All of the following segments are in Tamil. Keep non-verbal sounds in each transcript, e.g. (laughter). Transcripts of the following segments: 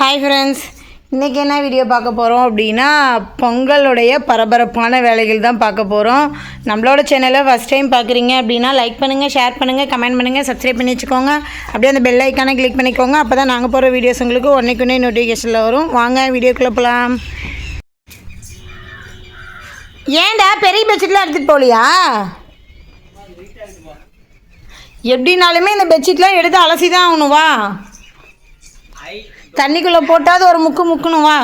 ஹாய் ஃப்ரெண்ட்ஸ் இன்றைக்கி என்ன வீடியோ பார்க்க போகிறோம் அப்படின்னா பொங்கலுடைய பரபரப்பான வேலைகள் தான் பார்க்க போகிறோம் நம்மளோட சேனலை ஃபஸ்ட் டைம் பார்க்குறீங்க அப்படின்னா லைக் பண்ணுங்கள் ஷேர் பண்ணுங்கள் கமெண்ட் பண்ணுங்கள் சப்ஸ்கிரைப் பண்ணி வச்சுக்கோங்க. அப்படியே அந்த பெல் ஐக்கானை கிளிக் பண்ணிக்கோங்க. அப்போ தான் நாங்கள் போகிற வீடியோஸ் உங்களுக்கு ஒன்றைக்குன்னே நோட்டிஃபிகேஷனில் வரும். வாங்க வீடியோக்குள்ளே போகலாம் ஏன்டா பெரிய பெட்ஷீட்லாம் எடுத்துகிட்டு போகலையா? எப்படினாலுமே இந்த பெட்ஷீட்லாம் எடுத்து அலசி தான் ஆகணும். வா. தண்ணிக்குள்ளே போட்டாவது ஒரு முக்கு முக்கணும் வா.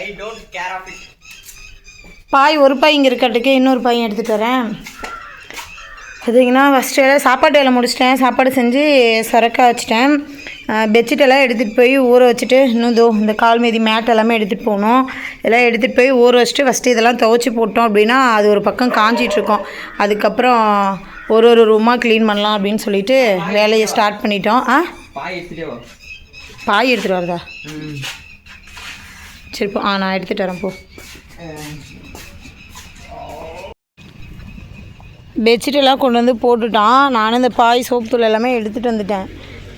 I don't care of it boy ஒரு பாய் இங்கே இருக்கட்டுக்கு இன்னொரு பாய் எடுத்துகிட்டு வரேன். பார்த்தீங்கன்னா ஃபஸ்ட்டு வேலை சாப்பாட்டு வேலை முடிச்சிட்டேன். சாப்பாடு செஞ்சு சுரக்கா வச்சுட்டேன். பெட்ஷீட் எல்லாம் எடுத்துகிட்டு போய் ஊற வச்சுட்டு இன்னும் தோ இந்த கால் மீதி மேட் எல்லாமே எடுத்துகிட்டு போகணும். எல்லாம் எடுத்துகிட்டு போய் ஊற வச்சுட்டு ஃபஸ்ட்டு இதெல்லாம் துவைச்சி போட்டோம் அப்படின்னா அது ஒரு பக்கம் காஞ்சிட்ருக்கோம் அதுக்கப்புறம் ஒரு ஒரு ரூமாக க்ளீன் பண்ணலாம் அப்படின்னு சொல்லிட்டு வேலையை ஸ்டார்ட் பண்ணிட்டோம். ஆ? பாய் எடுத்துகிட்டு வரதா? சரி போ ஆ நான் எடுத்துகிட்டு வரேன் போ. பெட்ஷீட்டெல்லாம் கொண்டு வந்து போட்டுட்டான். நானும் இந்த பாய் சோப்பு தூள் எல்லாமே எடுத்துகிட்டு வந்துட்டேன்.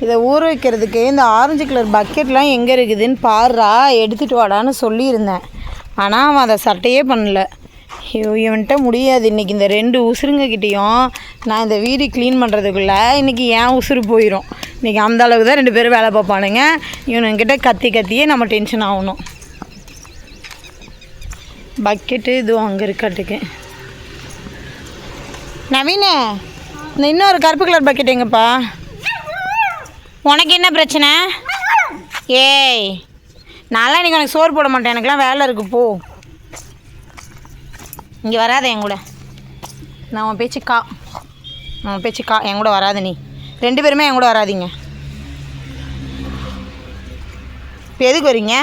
இதை ஊற வைக்கிறதுக்கு இந்த ஆரஞ்சு கலர் பக்கெட்லாம் எங்கே இருக்குதுன்னு பாருறா எடுத்துகிட்டு வாடான்னு சொல்லியிருந்தேன். ஆனால் அவன் அதை சட்டையே பண்ணல. ஐயோ இவன்கிட்ட முடியாது. இன்றைக்கி இந்த ரெண்டு உசுருங்கக்கிட்டேயும் நான் இந்த வீடு க்ளீன் பண்ணுறதுக்குள்ளே இன்றைக்கி ஏன் உசுறு போயிடும் இன்றைக்கி அந்த அளவுக்கு தான் ரெண்டு பேரும் வேலை பார்ப்பானுங்க. இவனுங்கிட்ட கத்தி கத்தியே நம்ம டென்ஷன் ஆகணும். பக்கெட்டு இதுவும் அங்கே இருக்கட்டுக்கு. நவீன இந்த இன்னொரு கருப்பு கலர் பக்கெட் எங்கப்பா? உனக்கு என்ன பிரச்சனை? ஏய் நான்லாம் இன்றைக்கி உனக்கு சோறு போட மாட்டேன். எனக்குலாம் வேலை இருக்குது போ. இங்கே வராத என் கூட. நான் உன் பேச்சு கா நான் உன் பேச்சு கா என் கூட வராத நீ. ரெண்டு பேருமே என் கூட வராதீங்க. இப்போ எதுக்கு வரீங்க?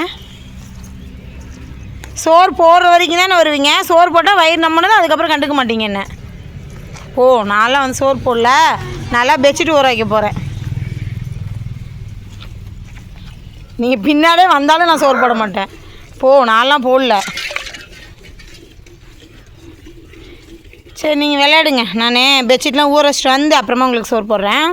சோறு போடுற வரைக்கும் தானே வருவீங்க. சோறு போட்டால் வயிறு நம்மனது அதுக்கப்புறம் கண்டுக்க மாட்டீங்க என்ன? ஓ நான்லாம் வந்து சோறு போடல. நல்லா பெட்ஷீட் ஊற வைக்க போகிறேன் நீங்கள் பின்னாலே வந்தாலும் நான் சோறு போட மாட்டேன். போ நான்லாம் போடல. சரி நீங்கள் விளையாடுங்க. நான் பெட்ஷீட்லாம் ஊற வச்சுட்டு வந்து அப்புறமா உங்களுக்கு சோறு போடுறேன்.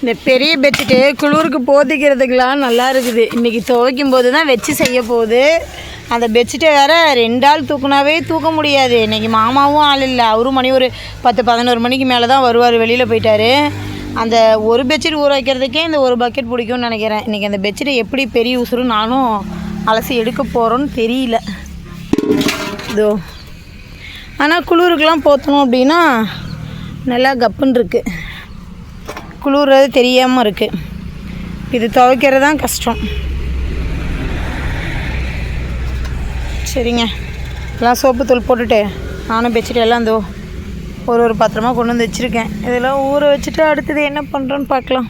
இந்த பெரிய பெட்ஷீட்டு குளிருக்கு போத்திக்கிறதுக்கெலாம் நல்லா இருக்குது. இன்றைக்கி துவைக்கும் போது தான் வச்சு செய்ய போகுது. அந்த பெட்ஷீட்டை வேறு ரெண்டு ஆள் தூக்குனாவே தூக்க முடியாது. இன்றைக்கி மாமாவும் ஆள் இல்லை. அவரும் மணி ஒரு பத்து பதினோரு மணிக்கு மேலே தான் வருவார். வெளியில் போயிட்டார். அந்த ஒரு பெட்ஷீட் ஊற வைக்கிறதுக்கே இந்த ஒரு பக்கெட் பிடிக்கும்னு நினைக்கிறேன். இன்றைக்கி அந்த பெட்ஷீட்டை எப்படி பெரிய உசுறு நானும் அலசி எடுக்க போகிறோன்னு தெரியல. இதோ. ஆனால் குளிருக்கெலாம் போற்றணும் அப்படின்னா நல்லா கப்புன்னு இருக்குது குளிர்றது தெரியாமல் இருக்குது இது துவைக்கிறது தான் கஷ்டம். சரிங்க. எல்லாம் சோப்பு தூள் போட்டுட்டு நானும் பெட்ஷீட் எல்லாம் இந்தோ ஒரு ஒரு பத்திரமா கொண்டு வந்து வச்சுருக்கேன். இதெல்லாம் ஊற வச்சுட்டு அடுத்தது என்ன பண்ணுறோன்னு பார்க்கலாம்.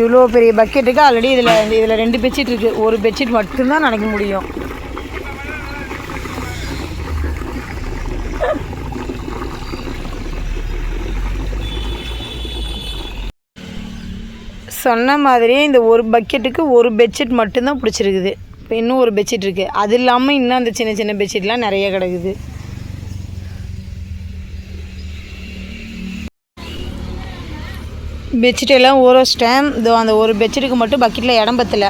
இவ்வளோ பெரிய பக்கெட்டுக்கு ஆல்ரெடி இதில் இதில் ரெண்டு பெட்ஷீட் இருக்குது ஒரு பெட்ஷீட் மட்டும்தான் நினைக்க முடியும். சொன்ன மாதிரியே இந்த ஒரு பக்கெட்டுக்கு ஒரு பெட்ஷீட் மட்டும்தான் பிடிச்சிருக்குது. இப்போ இன்னும் ஒரு பெட்ஷீட் இருக்குது அது இல்லாமல் இன்னும் அந்த சின்ன சின்ன பெட்ஷீட்லாம் நிறைய கிடக்குது. பெட்ஷீட்டெல்லாம் ஊற வச்சிட்டேன் இதோ அந்த ஒரு பெட்ஷீட்டுக்கு மட்டும் பக்கெட்டில் இடம் பத்தல.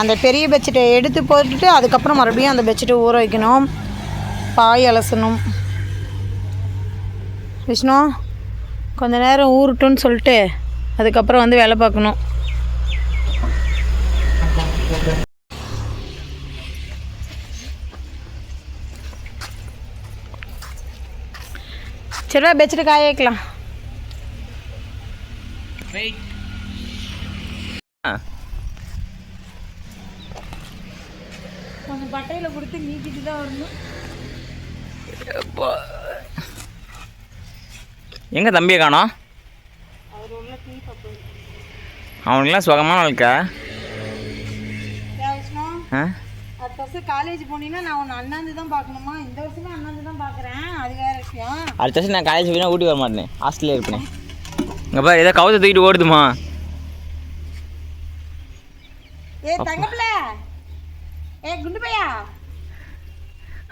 அந்த பெரிய பெட்ஷீட்டை எடுத்து போட்டுட்டு அதுக்கப்புறம் மறுபடியும் அந்த பெட்ஷீட்டை ஊற வைக்கணும். பாய் அலசணும். விஷ்ணு கொஞ்ச நேரம் ஊறட்டும்னு சொல்லிட்டு அதுக்கப்புறம் வந்து வேலை பார்க்கணும். சரிவா பெட்ஷீட்டு காய வைக்கலாம். வெயிட் கொஞ்சம் பட்டையில் கொடுத்து நீக்கிட்டு தான் வரணும் எங்கே தம்பியை காணோம்? அவனுக்குலாம் சுகமான வாழ்க்கை. விஷ்ணு ஆ? அடுத்த வருஷம் காலேஜ் போனீங்கன்னா நான் உன்னை அண்ணாந்து தான் பார்க்கணுமா? இந்த வருஷமே அண்ணாந்து தான் பார்க்குறேன். அது வேற விஷயம். அடுத்த வருஷம் நான் காலேஜ் போய் ஊட்டி வர மாட்டேன். ஹாஸ்டல்லே இருப்பேன். இங்கே பாரு ஏதோ கவுத்தை தூக்கிட்டு ஓடுதுமா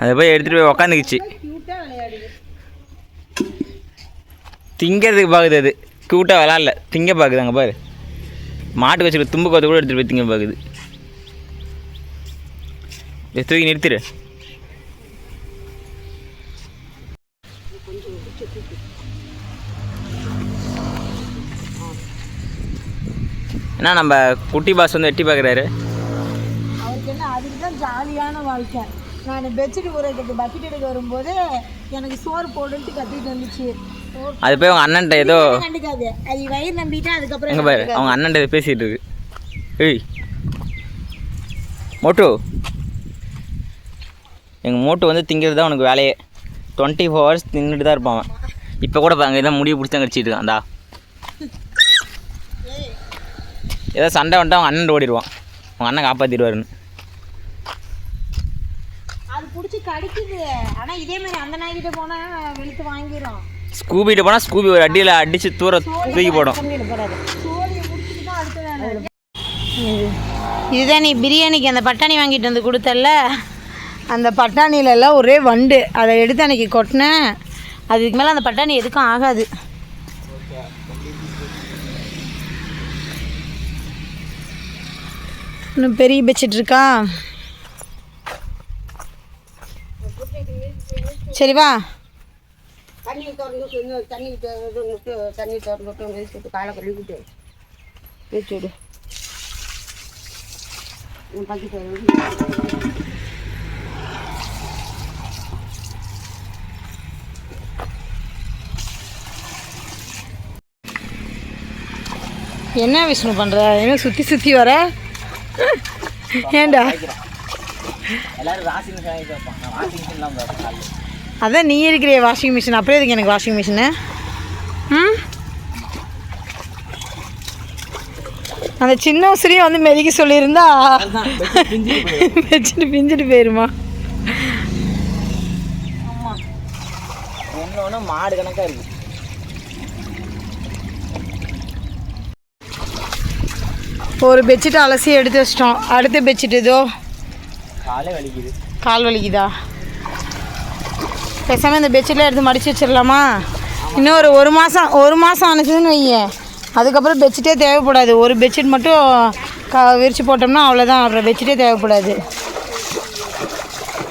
அதை போய் எடுத்துகிட்டு போய் உக்காந்துக்குச்சு. திங்கிறதுக்கு பார்க்குது அது. க்யூட்டாக விளாட்ல திங்க பார்க்குது அங்கே பாரு. மாட்டு வச்சுருக்க தும்பு கோத்தை கூட எடுத்துகிட்டு போய் திங்க பார்க்குது தூக்கி நிறுத்திடு என்ன நம்ம குட்டி பாஸ் வந்து எட்டி பார்க்குறாரு. அவருக்கு என்ன அதுக்கு தான் ஜாலியான வாழ்க்கை. நான் பெட்ஷீட் ஊறதுக்கு பக்கெட் எடுக்க வரும்போது எனக்கு சோறு போடுன்ட்டு கத்திட்டு வந்துச்சு அது போய் அவங்க அண்ணன்ட்ட ஏதோ கண்டுக்காது? அது வயிறு நம்பிட்டா அதுக்கப்புறம் எங்கே பாரு அவங்க அண்ணன்ட்ட பேசிகிட்டு இருக்கு. ஏய் மோட்டு. எங்கள் மோட்டு வந்து திங்கிறது தான் உனக்கு வேலையே. டுவெண்ட்டி ஃபோர் ஹவர்ஸ் தின்னுட்டு தான் இருப்பான் இப்போ கூட பாருங்க இதான் முடிவு பிடிச்சி தான் கடிச்சிட்டு இருக்கான் அந்தா ஏதோ சண்டை வந்துட்டு அவங்க அண்ணன் ஓடிடுவான். அவங்க அண்ணன் காப்பாற்றிடுவாருன்னு அது பிடிச்சி கடிக்குது. ஆனா இதே மாதிரி அந்த நாய்கிட்ட போனா வெளுத்து வாங்கிரும். ஸ்கூபிகிட்ட போனால் ஸ்கூபி ஒரு அடியில் அடித்து தூர தூக்கி போடும். இதுதான் நீ பிரியாணிக்கு அந்த பட்டாணி வாங்கிட்டு வந்து கொடுத்தல்ல? அந்த பட்டாணியில எல்லாம் ஒரே வண்டு. அதை எடுத்து அன்னைக்கு கொட்டினேன். அதுக்கு மேலே அந்த பட்டாணி எதுக்கும் ஆகாது. இன்னும் பெரிய பெட்ஷீட் இருக்கா? சரி வா. தண்ணி திறந்து தண்ணி திறந்து தண்ணி திறந்து வச்சுட்டு காலை கழுவிட்டு பக்கத்து என்ன விஷ்ணு பண்ணுற என்ன சுற்றி சுற்றி வர? ஏண்டா? அதான் நீ இருக்கிற வாஷிங் மிஷின் அப்புறம் எதுக்கு எனக்கு வாஷிங் மிஷினு ம்? அந்த சின்ன உசிரியும் வந்து மெதிக்க சொல்லியிருந்தா வச்சுட்டு பிஞ்சிட்டு போயிருமா? மாடு கணக்காக இருக்குது ஒரு பெட்ஷீட் அலசி எடுத்து வச்சிட்டோம். அடுத்த பெட்ஷீட் ஏதோ காலே வலிக்குது. பேசாமல் இந்த பெட்ஷீட்லாம் எடுத்து மடித்து வச்சிடலாமா இன்னும் ஒரு ஒரு மாதம் ஒரு மாதம் ஆனிச்சுன்னு வைய. அதுக்கப்புறம் பெட்ஷீட்டே தேவைப்படாது. ஒரு பெட்ஷீட் மட்டும் க விரித்து போட்டோம்னா அவ்வளோதான் அப்புறம் பெட்ஷீட்டே தேவைப்படாது.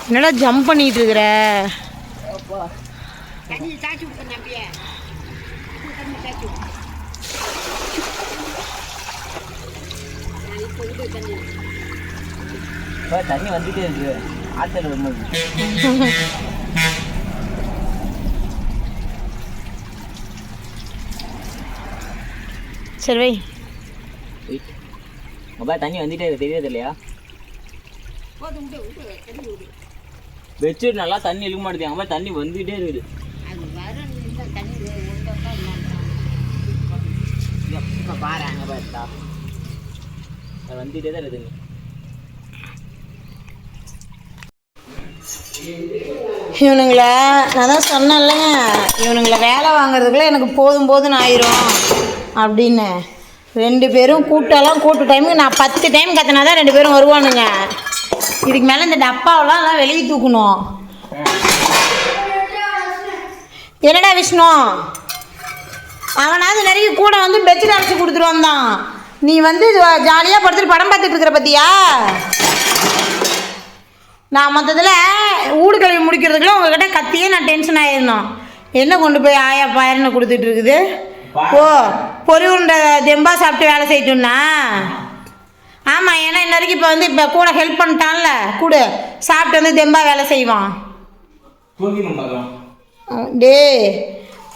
என்னடா ஜம்ப் பண்ணிட்டு இருக்கிற? இப்போ தண்ணி வந்துட்டே இருக்கு. ஆற்றல் வரும்போது சரி வை மொபைல் தண்ணி வந்துட்டே இருக்கு. தெரியாது இல்லையா? பெட்ஷீட் நல்லா தண்ணி இழுக்க மாட்டேது அங்கே தண்ணி வந்துகிட்டே இருக்குது. பாரு அங்கே பார்த்தா அது வந்துகிட்டே தான் இருக்குங்க இவனுங்களை நான் தான் சொன்னேன்ல இவனுங்களை வேலை வாங்குறதுக்குள்ள எனக்கு போதும் போதும்னு ஆயிரும் அப்படின்னு. ரெண்டு பேரும் கூட்டெல்லாம் கூட்டு டைமுக்கு நான் பத்து டைம் கத்தினா தான் ரெண்டு பேரும் வருவானுங்க. இதுக்கு மேலே இந்த டப்பாவெல்லாம் எல்லாம் வெளியே தூக்கணும். என்னடா விஷ்ணு? அவனாவது நிறைய கூட வந்து பெட்ஷீட் அரைச்சி கொடுத்துட்டு வந்தான். நீ வந்து ஜாலியாக படுத்துட்டு படம் பார்த்துட்டு இருக்கிற பத்தியா? நான் மொத்தத்தில் ஊடு கழுவி முடிக்கிறதுக்குள்ள உங்ககிட்ட கத்தியே நான் டென்ஷன் ஆயிருந்தோம். என்ன கொண்டு போய் ஆயா பாயர்னு கொடுத்துட்டு இருக்குது? ஓ பொறி உருண்டை தெம்பா சாப்பிட்டு வேலை செய்யட்டும்னா? ஆமாம் ஏன்னா இன்ன வரைக்கும் இப்போ வந்து இப்போ கூட ஹெல்ப் பண்ணிட்டான்ல. கூட சாப்பிட்டு வந்து தெம்பா வேலை செய்வான். டேய்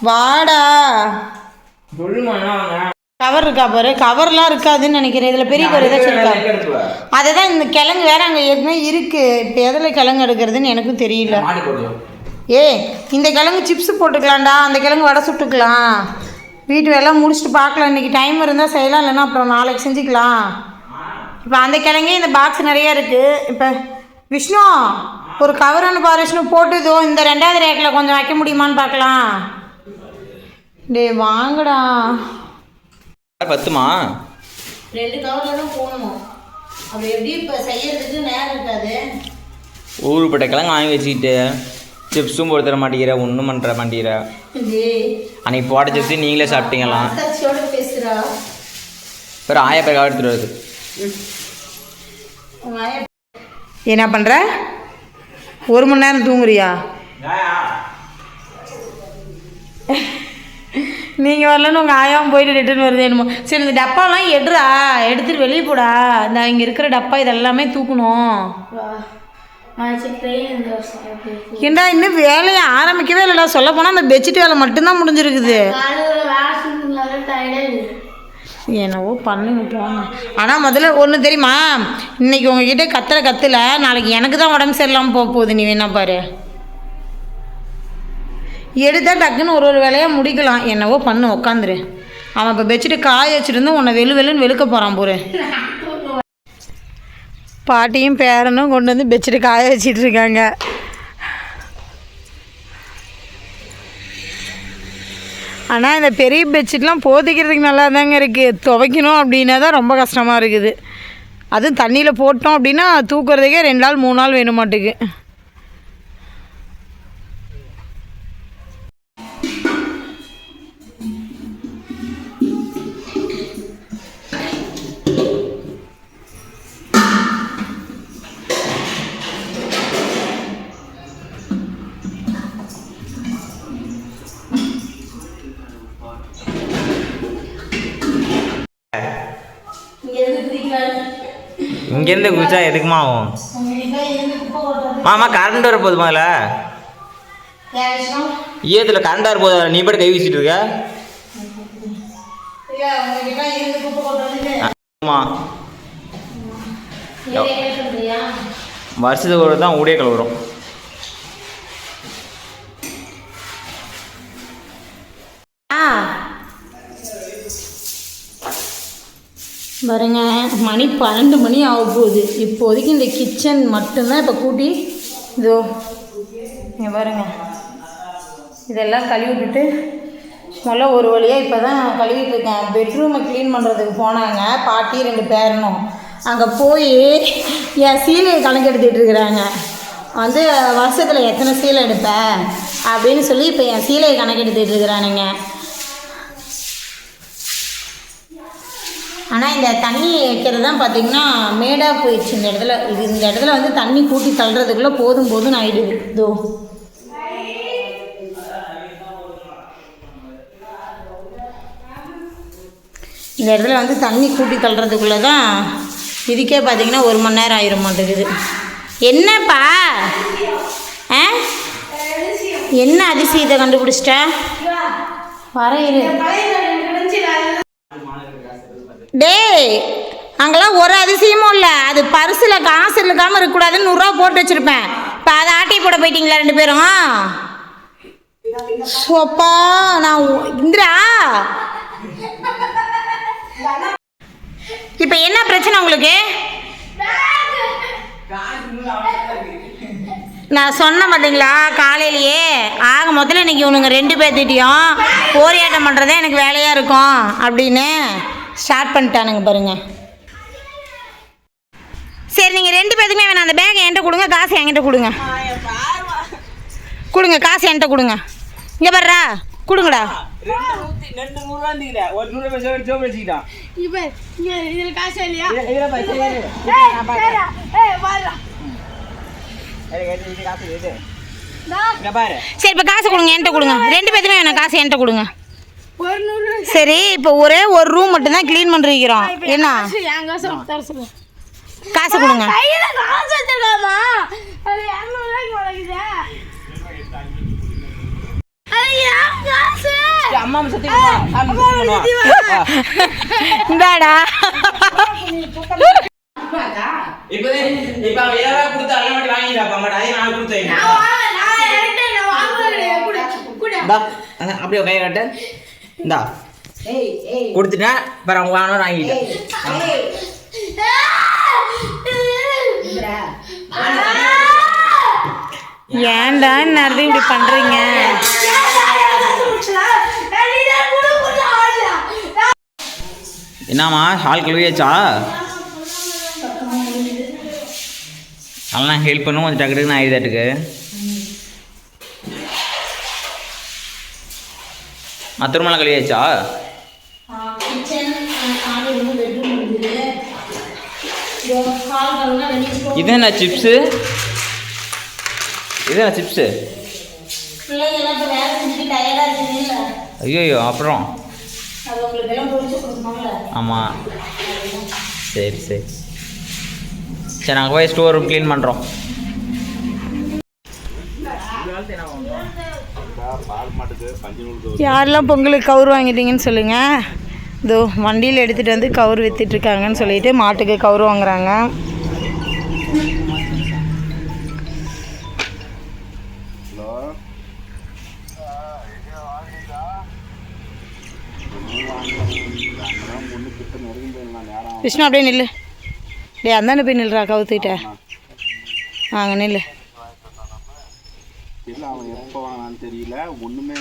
வாடா. சொல்லுமா கவர் இருக்கா பாரு? கவர்லாம் இருக்காதுன்னு நினைக்கிறேன். இதில் பெரிய ஒரு ஏதாச்சும் இருக்கா அதை தான் இந்த கிழங்கு வேற அங்கே ஏற்கனவே இருக்குது இப்போ எதில் கிழங்கு எடுக்கிறதுன்னு எனக்கும் தெரியல. ஏய் இந்த கிழங்கு சிப்ஸ் போட்டுக்கலாம்டா. அந்த கிழங்கு வடை சுட்டுக்கலாம். வீட்டு வேலை முடிச்சுட்டு பார்க்கலாம். இன்றைக்கி டைம் இருந்தால் செய்யலாம் இல்லைன்னா அப்புறம் நாளைக்கு செஞ்சுக்கலாம். இப்போ அந்த கிழங்கே இந்த பாக்ஸ் நிறைய இருக்குது இப்போ விஷ்ணு ஒரு கவர் ஒன்று பாரு விஷ்ணு. போட்டுதோ இந்த ரெண்டாவது ரேக்கில் கொஞ்சம் வைக்க முடியுமான்னு பார்க்கலாம். டேய் வாங்கடா. பத்துமா? ரெண்டு கவரில் தான் போகணும் அப்படி எப்படி இப்போ செய்யறதுக்கு நேரம் இருக்காது. ஊருப்பட்ட கிழங்கு வாங்கி வச்சுக்கிட்டு சிப்ஸும் போட்டு தர மாட்டேங்கிற ஒன்றும் பண்ணுற மாட்டேங்கிற. அன்னைக்கு போட்ட சிப்ஸு நீங்களே சாப்பிட்டீங்களாம் பேசுறா. வேறு ஆயப்பேக்காக எடுத்துகிட்டு வருது என்ன பண்ற? ஒரு மணி நேரம் தூங்குறியா? நீங்கள் வரலன்னு உங்கள் ஆயாவும் போயிட்டு ரிட்டர்ன் வருது என்னமோ. சரி இந்த டப்பாலாம் எடுறா. எடுத்துட்டு வெளியே போடா. இந்த இங்கே இருக்கிற டப்பா இதெல்லாமே தூக்கணும். ஏண்டா இன்னும் வேலையை ஆரம்பிக்கவே இல்லைடா. சொல்ல போனால் அந்த பெட்ஷீட் வேலை மட்டும்தான் முடிஞ்சிருக்குது. என்னவோ பண்ணுங்க போங்க. ஆனால் முதல்ல ஒன்று தெரியுமா? இன்னைக்கு உங்ககிட்ட கத்துற கத்துல நாளைக்கு எனக்கு தான் உடம்பு சரியில்லாமல் போக போகுது. நீ வேணா பாரு. எடுத்தால் டக்குன்னு ஒரு ஒரு வேலையாக முடிக்கலாம். என்னவோ பண்ணு உக்காந்துரு. அவன் இப்போ பெட்ஷீட்டு காய வச்சுருந்து உன்னை வெளு வெளுன்னு வெளுக்க போகிறான் போரு. பாட்டியும் பேரனும் கொண்டு வந்து பெட்ஷீட்டு காய வச்சிட்டு இருக்காங்க. ஆனால் இந்த பெரிய பெட்ஷீட்லாம் போதிக்கிறதுக்கு நல்லா தாங்க இருக்குது துவைக்கணும் அப்படின்னா தான் ரொம்ப கஷ்டமாக இருக்குது. அதுவும் தண்ணியில் போட்டோம் அப்படின்னா தூக்குறதுக்கே ரெண்டு நாள் மூணு நாள் வேணும் மாட்டுக்கு இங்கேருந்து குதிச்சா எதுக்குமா ஆகும்? மாமா கரண்ட் வர போகுது முதல்ல. ஈயத்தில் கரண்ட் வர போகுது நீ பாட்டு கை வீசிட்டு இருக்க. ஆமா. வருஷத்துக்கு ஒரு தான் ஊடியே கழுவுறோம். பாருங்க மணி பன்னெண்டு மணி ஆக போகுது. இப்போதைக்கு இந்த கிச்சன் மட்டும்தான் இப்போ கூட்டி இதோ இங்கே பாருங்க. இதெல்லாம் கழுவி விட்டுட்டு முதல்ல ஒரு வழியாக இப்போ தான் கழுவிட்டு இருக்கேன். பெட்ரூமை க்ளீன் பண்ணுறதுக்கு போனாங்க. பாட்டி ரெண்டு பேரனும். அங்கே போய் என் சீலையை கணக்கெடுத்துட்டு இருக்கிறாங்க. வந்து வருஷத்தில் எத்தனை சீலை எடுப்பேன் அப்படின்னு சொல்லி இப்போ என் சீலையை கணக்கெடுத்துட்டு இருக்கிறானுங்க. ஆனால் இந்த தண்ணி வைக்கிறது தான் பார்த்திங்கன்னா மேடாக போயிடுச்சு இந்த இடத்துல. இது இந்த இடத்துல வந்து தண்ணி கூட்டி தள்ளுறதுக்குள்ளே போதும் போதும் ஆகிடுது இதோ. இந்த இடத்துல வந்து தண்ணி கூட்டி தள்ளுறதுக்குள்ளே தான் இதுக்கே பார்த்தீங்கன்னா ஒரு மணி நேரம் ஆயிர மாட்டேங்குது. என்னப்பா? ஆ? என்ன அதிசயத்தை கண்டுபிடிச்சிட்ட? வர இரு டேய் அங்கெல்லாம் ஒரு அதிசயமும் இல்லை. அது பரிசில் காசு இருக்காமல் இருக்கக்கூடாதுன்னு நூறுரூவா போட்டு வச்சுருப்பேன். இப்போ அதை ஆட்டி போட போயிட்டீங்களா ரெண்டு பேரும்? சோப்பா நான் இந்திரா? இப்போ என்ன பிரச்சனை உங்களுக்கு? நான் சொன்ன பார்த்தீங்களா காலையிலேயே? ஆக முதல்ல இன்னைக்கு இவனுங்க ரெண்டு பேர்த்திட்டையும் போரியாட்டம் பண்ணுறதே எனக்கு வேலையாக இருக்கும் அப்படின்னு. ஸ்டார்ட் பண்ணிட்டானுங்க பாருங்க. சரி நீங்கள் ரெண்டு பேத்துக்குமே வேணாம். அந்த பேக்கை என்கிட்ட கொடுங்க காசு என்கிட்ட கொடுங்க. கொடுங்க காசு என்கிட்ட கொடுங்க. இங்கே பாருடா கொடுங்கடா. சரி இப்போ காசு கொடுங்க என்கிட்ட கொடுங்க. ரெண்டு பேத்துமே வேணாம் காசு என்கிட்ட கொடுங்க. சரி இப்போ ஒரே ஒரு ரூம் மட்டும்தான் க்ளீன் பண்ணிருக்கிறோம். என்ன? காசு கொடுங்க. இந்தாடா. இப்போ கொடுத்து மட்டும் வாங்கி நான் கொடுத்தேன் அப்படியே கை கட்ட. இந்தா ஏய் ஏய் கொடுத்துட்டேன் அப்புறம் அவங்க வாங்கணும் வாங்கிட்டேன். ஏன்டா இந்நேரத்துக்கு இப்படி ஆடுடா. என்னம்மா ஹால் கழுவியாச்சா அதெல்லாம் ஹெல்ப் பண்ணும் கொஞ்சம் டக்கு டக்குன்னு ஆயிடுதாட்டுக்கு மற்ற ரூமெல்லாம் கழுவியாச்சா கிச்சன் சாமி ரூம் பெட்ரூம் இருக்குது ஹால் கழுவுனா வெளியே இது என்ன சிப்ஸு இது என்ன சிப்ஸு ஐயோ அப்புறம்? ஆமாம் சரி சரி. சரி நாங்கள் போய் ஸ்டோர் ரூம் க்ளீன் பண்ணுறோம் யாரெல்லாம் பொங்கலுக்கு கவுர் வாங்கிட்டீங்கன்னு சொல்லுங்கள் இதோ வண்டியில் எடுத்துகிட்டு வந்து கவுர் விற்றுட்ருக்காங்கன்னு சொல்லிட்டு மாட்டுக்கு கவுர் வாங்குறாங்க. விஷ்ணு அப்படியே நில்லு. டேய் அந்தாண்ட போய் நில்றா கவுத்துக்கிட்ட. அங்கே நில்லு. இல்லை அவன் எப்போ வாங்கினான்னு தெரியல. ஒன்றுமே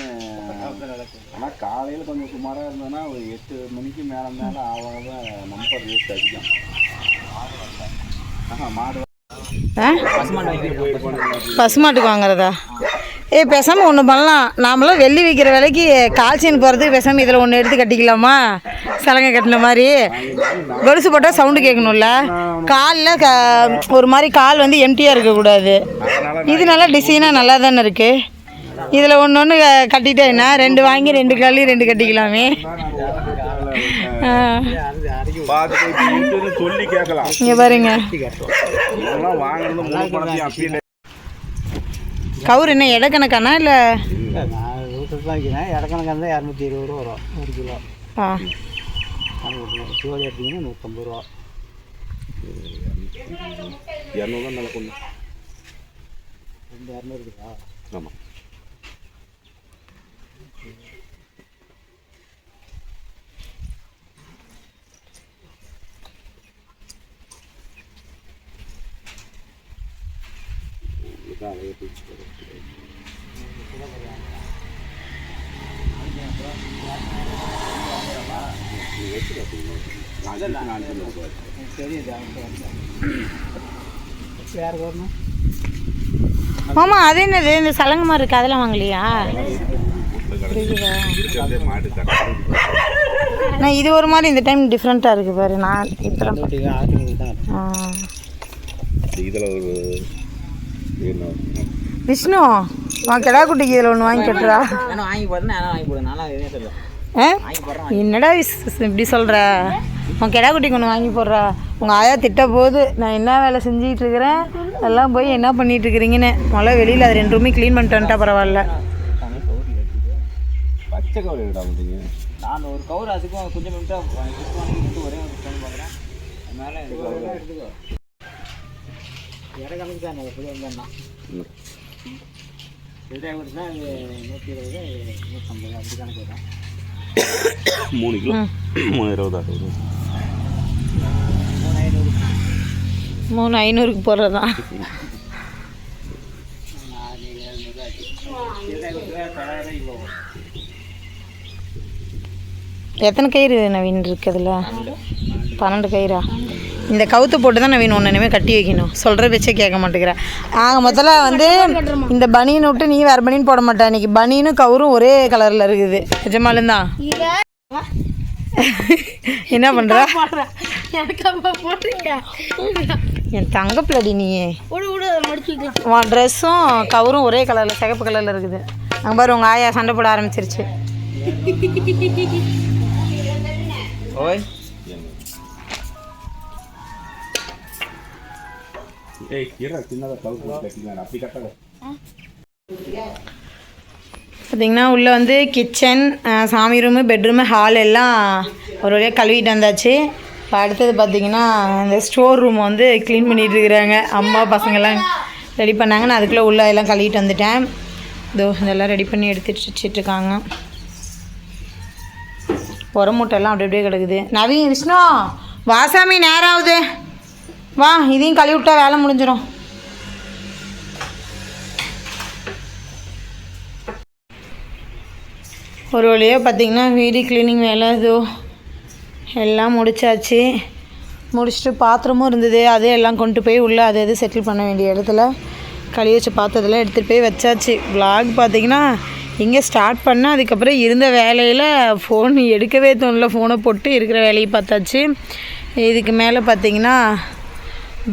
ஆனால் காலையில் கொஞ்சம் சுமாராக இருந்ததுன்னா ஒரு எட்டு மணிக்கு மேலே மேலே ஆகாத நம்பர் ரேட் அதிகம். ஆஹா மாடு. பசுமாட்டுக்கு வாங்குறதா? ஏய் பேசாமல் ஒன்று பண்ணலாம். நாமளும் வெள்ளி விற்கிற விலைக்கு கால்சியன் போகிறதுக்கு பேசாமல் இதில் ஒன்று எடுத்து கட்டிக்கலாமா? சலங்கை கட்டின மாதிரி. கொலுசு போட்டால் சவுண்டு கேட்கணும்ல. காலில் க ஒரு மாதிரி கால் வந்து எம்டியாக இருக்கக்கூடாது. இது நல்லா டிசைனாக நல்லா தானே இருக்குது இதில் ஒன்று ஒன்று கட்டிட்டேன்னா ரெண்டு வாங்கி ரெண்டு காலையும் ரெண்டு கட்டிக்கலாமே. இங்கே பாருங்க இதெல்லாம் வாங்குறது முழு பணத்தையும் அப்படியே கவுர் என்ன இடக்கணக்கானா இல்லை? நான் வீட்டுக்கு தான் வைக்கிறேன் இடக்கணக்காக இருந்தால் இரநூத்தி இருபது ரூபா வரும். ஒரு கிலோ. ஆ. ஜோதி எடுத்தீங்கன்னா நூற்றம்பது ரூபா. இரநூறுவா நல்ல கொண்டு ரெண்டு இரநூறு இருக்குதா? ஆமாம். தெரியுது வேறு வரணும்? மாமா அது என்னது? இந்த சலங்கை மாதிரி இருக்கு அதெல்லாம் வாங்கலையா? நான் இது ஒரு மாதிரி இந்த டைம் டிஃப்ரெண்ட்டாக இருக்குது பாரு நான் தான். இதில் ஒரு விஷ்ணு உன் கிடா குட்டிக்கு இதில் ஒன்று வாங்கி கட்டுறா. என்னடா இப்படி சொல்கிற உன் கிடா குட்டிக்கு ஒன்று வாங்கி போடுறா. உங்கள் ஆயா திட்ட போது நான் என்ன வேலை செஞ்சுக்கிட்டு இருக்கிறேன்? எல்லாம் போய் என்ன பண்ணிட்டு இருக்கிறீங்கன்னு. முதல்ல வெளியில் அது ரெண்டு ரூமே க்ளீன் பண்ணிட்டு வந்துட்டா பரவாயில்ல. பச்சை கவலை எடுடா முடியுங்க நான் ஒரு கவுர் அதுக்கும் கொஞ்சம் மினிட்டாக வாங்கிட்டு ஒரே ஒரு டைம் பார்க்குறேன். மேலே எடுத்துக்கோ. தானே எப்படி வந்தேன்னா நூற்றி இருபது நூற்றம்பது அப்படி கணக்கு மூணு கிலோ. மூணு இருபது அறுபது மூணு ஐநூறு மூணு ஐநூறுக்கு தொள்ளாயிரம் இவ்வளோ எத்தனை கயிறு நவீன் இருக்குதுல பன்னெண்டு கயிறா? இந்த கவுத்து போட்டு தான் நவீன் ஒன்று இனிமேல் கட்டி வைக்கணும். சொல்கிற பேச்சே கேட்க மாட்டேங்கிறேன் ஆக முதல்ல வந்து இந்த பனியனை விட்டு நீ வேறு பனியன் போட மாட்டேன் இன்னைக்கு பனியனும் கவரும் ஒரே கலரில் இருக்குது. நிஜமாலும் தான் (laughs) என்ன பண்ணுறா என் தங்க பிள்ளடி நீயே. உன் ட்ரெஸ்ஸும் கவரும் ஒரே கலரில் சிகப்பு கலரில் இருக்குது. அங்கே பாரு உங்கள் ஆயா சண்டை போட ஆரம்பிச்சிருச்சு. ஓய். ஏய் கீரை சின்னதாக கவுத்து கட்டிங்க பார்த்திங்கன்னா உள்ளே வந்து கிச்சன் சாமி ரூமு பெட்ரூமு ஹால் எல்லாம் ஒரு வழியாக கழுவிட்டு வந்தாச்சு. இப்போ அடுத்தது பார்த்திங்கன்னா இந்த ஸ்டோர் ரூம் வந்து க்ளீன் பண்ணிட்டு இருக்கிறாங்க. அம்மா பசங்கள்லாம் ரெடி பண்ணாங்க. நான் அதுக்குள்ளே உள்ள எல்லாம் கழுவிட்டு வந்துட்டேன். இதோ இதெல்லாம் ரெடி பண்ணி எடுத்துட்டு வச்சிட்ருக்காங்க உரமூட்டெல்லாம் அப்படி அப்படியே கிடக்குது. நவீன் விஷ்ணு வாசாமி நேரம் ஆகுது. வா இதையும் கழுவி விட்டா வேலை முடிஞ்சிடும் ஒரு வழியாக பார்த்திங்கன்னா வீடு க்ளீனிங் வேலை இதோ எல்லாம் முடிச்சாச்சு. முடிச்சுட்டு பாத்திரமும் இருந்தது. அது எல்லாம் கொண்டு போய் உள்ளே அது இது செட்டில் பண்ண வேண்டிய இடத்துல கழுவி வச்ச பாத்திரத்தெல்லாம் எடுத்துகிட்டு போய் வச்சாச்சு. விலாக் பார்த்திங்கன்னா இங்கே ஸ்டார்ட் பண்ணால் அதுக்கப்புறம் இருந்த வேலையில் ஃபோன் எடுக்கவே தோணல. ஃபோனை போட்டு இருக்கிற வேலையை பார்த்தாச்சு. இதுக்கு மேலே பார்த்தீங்கன்னா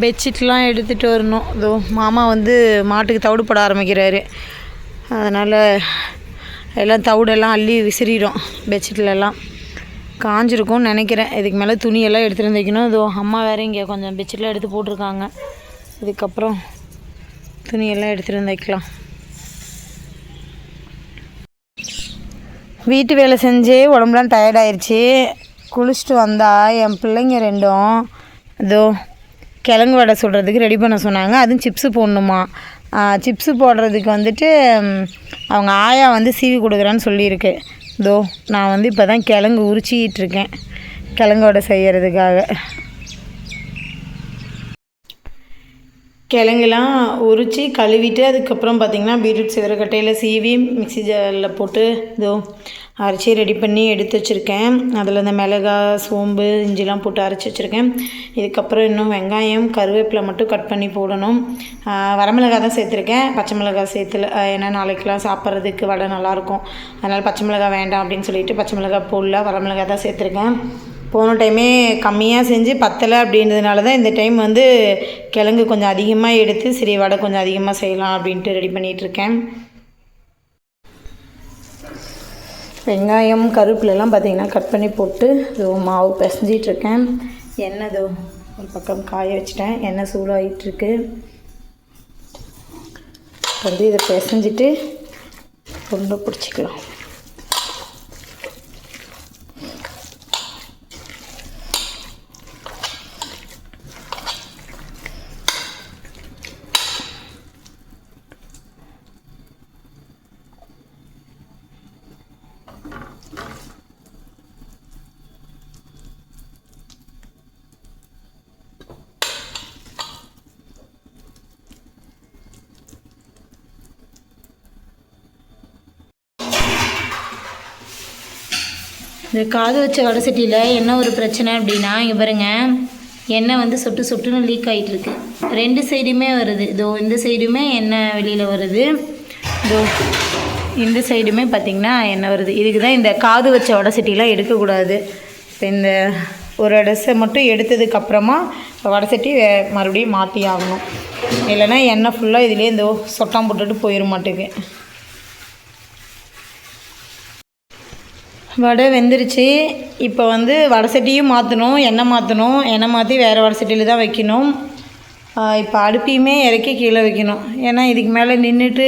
பெட்ஷீட்லாம் எடுத்துகிட்டு வரணும். இதோ மாமா வந்து மாட்டுக்கு தவிடு போட ஆரம்பிக்கிறாரு. அதனால் எல்லாம் தவிடெல்லாம் அள்ளி விசிறிடும் பெட்ஷீட்லலாம் காஞ்சிருக்கும்னு நினைக்கிறேன். இதுக்கு மேலே துணியெல்லாம் எடுத்துகிட்டு வந்து வைக்கணும். இதோ அம்மா வேறு இங்கே கொஞ்சம் பெட்ஷீட்லாம் எடுத்து போட்டிருக்காங்க. இதுக்கப்புறம் துணியெல்லாம் எடுத்துகிட்டு வந்து வைக்கலாம். வீட்டு வேலை செஞ்சு உடம்புலாம் டயர்டாயிருச்சு குளிச்சுட்டு வந்தால் என் பிள்ளைங்க ரெண்டும். இதோ கிழங்கு வடை சுடுறதுக்கு ரெடி பண்ண சொன்னாங்க. அதுவும் சிப்ஸு போடணுமா? சிப்ஸு போடுறதுக்கு வந்துட்டு அவங்க ஆயா வந்து சீவி கொடுக்குறேன்னு சொல்லியிருக்கு. இதோ நான் வந்து இப்போ தான் கிழங்கு உரிச்சிக்கிட்டு இருக்கேன். கிழங்கு வடை செய்கிறதுக்காக கிழங்கெல்லாம் உரித்து கழுவிட்டு அதுக்கப்புறம் பார்த்திங்கன்னா பீட்ரூட் சிவரக்கட்டையில் சீவி மிக்ஸி ஜாரில் போட்டு இதோ அரைச்சி ரெடி பண்ணி எடுத்து வச்சுருக்கேன். அதில் இந்த மிளகாய் சோம்பு இஞ்சிலாம் போட்டு அரைச்சி வச்சுருக்கேன். இதுக்கப்புறம் இன்னும் வெங்காயம் கருவேப்பிலை மட்டும் கட் பண்ணி போடணும். வரமிளகா தான் சேர்த்துருக்கேன். பச்சை மிளகாய் சேர்த்துல ஏன்னா நாளைக்கெலாம் சாப்பிட்றதுக்கு வடை நல்லாயிருக்கும் அதனால் பச்சை மிளகா வேண்டாம் அப்படின்னு சொல்லிட்டு பச்சை மிளகா போடல வரமிளகாய் தான் சேர்த்துருக்கேன். போன டைமே கம்மியாக செஞ்சு பத்தலை அப்படின்றதுனால தான் இந்த டைம் வந்து கிழங்கு கொஞ்சம் அதிகமாக எடுத்து சரி வடை கொஞ்சம் அதிகமாக செய்யலாம் அப்படின்ட்டு ரெடி பண்ணிகிட்ருக்கேன் வெங்காயம் கருப்பிலலாம் பார்த்திங்கன்னா கட் பண்ணி போட்டு இதோ மாவு பிசைஞ்சிட்ருக்கேன் எண்ணெய் இதோ ஒரு பக்கம் காய வச்சுட்டேன். எண்ணெய் சூடாகிட்டுருக்கு வந்து இதை பிசைஞ்சிட்டு ரொம்ப பிடிச்சிக்கலாம். இந்த காது வச்ச வடை சட்டியில் என்ன ஒரு பிரச்சனை அப்படின்னா இங்கே பாருங்க எண்ணெய் வந்து சொட்டு சொட்டுன்னு லீக் ஆகிட்டு இருக்கு ரெண்டு சைடுமே வருது. இதோ இந்த சைடுமே எண்ணெய் வெளியில் வருது. இதோ இந்த சைடுமே பார்த்திங்கன்னா எண்ணெய் வருது. இதுக்கு தான் இந்த காது வச்ச வடை சட்டிலாம் எடுக்கக்கூடாது. இப்போ இந்த ஒரு அடசை மட்டும் எடுத்ததுக்கப்புறமா வடை சட்டி வே- மறுபடியும் மாற்றி ஆகணும். இல்லைன்னா எண்ணெய் ஃபுல்லாக இதுலேயே இந்த சொட்டாம் போட்டுட்டு போயிட மாட்டேங்குது. வடை வெந்துருச்சு. இப்போ வந்து வடை சட்டியும் மாற்றணும் எண்ணெய் மாற்றணும் எண்ணெய் மாற்றி வேறு வடை சட்டியில் தான் வைக்கணும். இப்போ அடுப்பையுமே இறக்கி கீழே வைக்கணும். ஏன்னா இதுக்கு மேலே நின்றுட்டு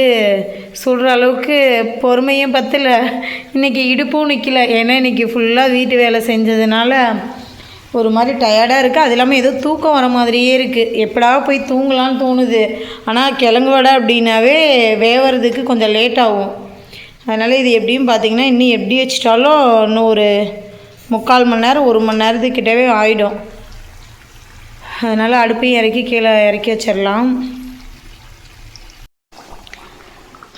சுடுற அளவுக்கு பொறுமையும் பத்தல. இன்றைக்கி இடுப்பும் நிற்கல ஏன்னா இன்றைக்கி ஃபுல்லாக வீட்டு வேலை செஞ்சதுனால ஒரு மாதிரி டயர்டாக இருக்குது அது இல்லாமல் ஏதோ தூக்கம் வர மாதிரியே இருக்குது எப்படா போய் தூங்கலான்னு தோணுது. ஆனால் கிழங்கு வடை அப்படின்னாவே வேவறதுக்கு கொஞ்சம் லேட் ஆகும். அதனால் இது எப்படியும் பார்த்திங்கன்னா இன்னும் எப்படி வச்சிட்டாலும் இன்னும் ஒரு முக்கால் மணி நேரம் ஒரு மணி நேரத்துக்கிட்டவே ஆகிடும் அதனால் அடுப்பையும் இறக்கி கீழே இறக்கி வச்சிடலாம்.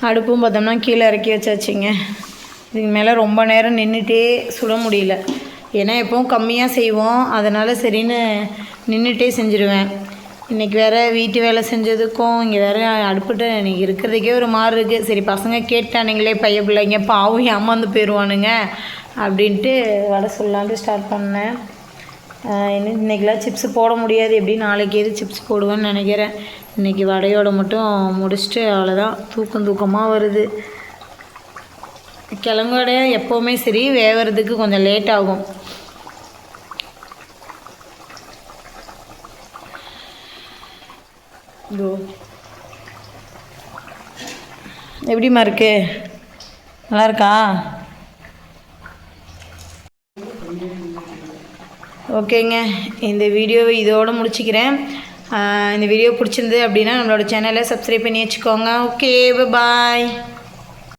அடுப்பும் பார்த்தோம்னா கீழே இறக்கி வச்சாச்சுங்க. இதுக்கு மேலே ரொம்ப நேரம் நின்றுட்டே சுட முடியல. ஏன்னா எப்பவும் கம்மியாக செய்வோம். அதனால் சரின்னு நின்றுட்டே செஞ்சுருவேன். இன்றைக்கி வேறு வீட்டு வேலை செஞ்சதுக்கும் இங்கே வேறு அடுப்புட்டு இன்றைக்கி இருக்கிறதுக்கே ஒரு மாதிரி இருக்குது சரி பசங்க கேட்டானுங்களே பைய பிள்ளைங்க பாவம் ஏமாந்து போயிடுவானுங்க அப்படின்ட்டு வடை சொல்லலான்ட்டு ஸ்டார்ட் பண்ணேன். இன்னும் இன்றைக்கெலாம் சிப்ஸ் போட முடியாது. எப்படி நாளைக்கு எது சிப்ஸ் போடுவேன்னு நினைக்கிறேன். இன்றைக்கி வடையோட மட்டும் முடிச்சுட்டு அவ்வளோதான் தூக்கம் தூக்கமாக வருது. கிழங்கு வடையாக எப்போவுமே சரி வேகிறதுக்கு கொஞ்சம் லேட் ஆகும். இதோ. எப்படிம்மா இருக்கு? நல்லா இருக்கா ஓகேங்க. இந்த வீடியோவை இதோடு முடிச்சுக்கிறேன். இந்த வீடியோ பிடிச்சிருந்து அப்படின்னா நம்மளோட சேனலை சப்ஸ்கிரைப் பண்ணி வச்சுக்கோங்க. Okay bye